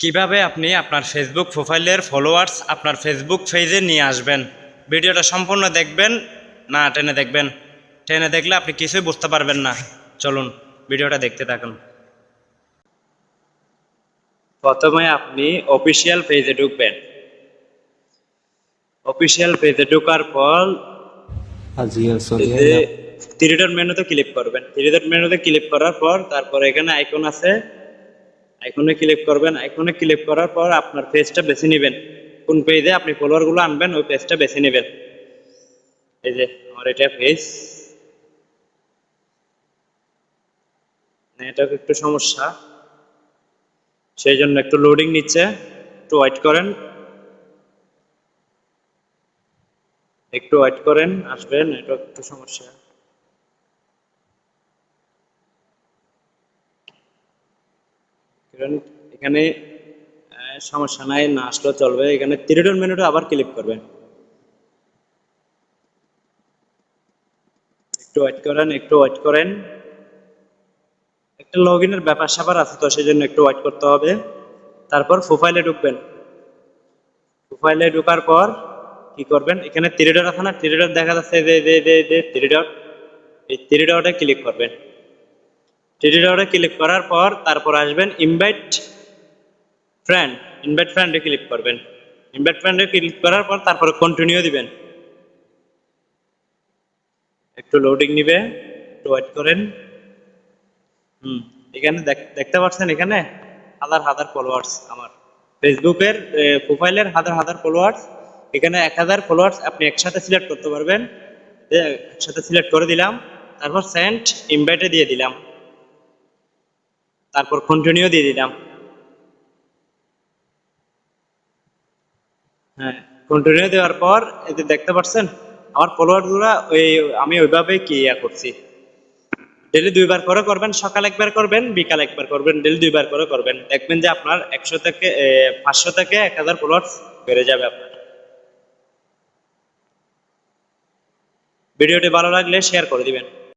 কীভাবে আপনি আপনার ফেসবুক প্রোফাইলের ফলোয়ার্স আপনার ফেসবুক পেজে নিয়ে আসবেন? ভিডিওটা সম্পূর্ণ দেখবেন না টেনে দেখবেন? টেনে দেখলে আপনি কিছুই বুঝতে পারবেন না। চলুন ভিডিওটা দেখতে থাকুন। প্রথমে আপনি অফিসিয়াল পেজে ঢুকবেন। অফিসিয়াল পেজে ঢোকার পর থ্রি ডট মেনুতে ক্লিক করবেন। থ্রি ডট মেনুতে ক্লিক করার পর তারপর এখানে আইকন আছে। আইকনে ক্লিক করবেন। আইকনে ক্লিক করার পর আপনার পেজটা বেছে নেবেন। কোন পেজে আপনি ফলোয়ারগুলো আনবেন, ওই পেজটা বেছে নেবেন। এই যে আমার এটা পেজ এটা একটু সমস্যা। সেই জন্য একটু লোডিং নিচ্ছে। একটু ওয়েট করেন। একটু ওয়েট করেন আসবেন এটা একটু সমস্যা। কারণ এখানে সমস্যা নাই, না আসলেও চলবে। এখানে মেনুটা আবার ক্লিক একটু ওয়েট করেন, একটু ওয়েট করেন। একটা লগ ইনের ব্যাপার স্যাপার আছে তো সেই জন্য একটু ওয়েট করতে হবে। তারপর প্রোফাইলে ঢুকবেন। প্রোফাইলে ঢোকার পর কি করবেন? এখানে থ্রি আছে না? থ্রি দেখা যাচ্ছে যে এই থ্রি ক্লিক করবেন। ডটে ক্লিক করার পর তারপর আসবেন ইনভাইট ফ্রেন্ড ইনভাইট ফ্রেন্ডে ক্লিক করবেন। ইনভাইট ফ্রেন্ডে ক্লিক করার পর তারপরে কন্টিনিউ দিবেন। একটু লোডিং নিবে, একটু ওয়েট করেন। হুম, এখানে দেখ- দেখতে পাচ্ছেন এখানে? হাজার হাজার ফলোয়ার্স আমার। ফেসবুকের প্রোফাইলের হাজার হাজার ফলোয়ার্স এখানে এক হাজার ফলোয়ার্স আপনি একসাথে সিলেক্ট করতে পারবেন। একসাথে সিলেক্ট করে দিলাম, তারপর সেন্ট ইনভাইটে দিয়ে দিলাম। তারপর কন্টিনিউ দিয়ে দিলাম। হ্যাঁ কন্টিনিউ দেওয়ার পর যে দেখতে পাচ্ছেন, আমার ফলোয়ারগুলা ওই, আমি ওইভাবে কি ইয়া করছি। ডেলি দুইবার করে করবেন, সকাল একবার করবেন, বিকাল একবার করবেন ডেলি দুইবার করে করবেন। দেখবেন যে আপনার একশো থেকে পাঁচশো থেকে এক হাজার ফলোয়ার্স বেড়ে যাবে আপনার। ভিডিওটি ভালো লাগলে শেয়ার করে দিবেন।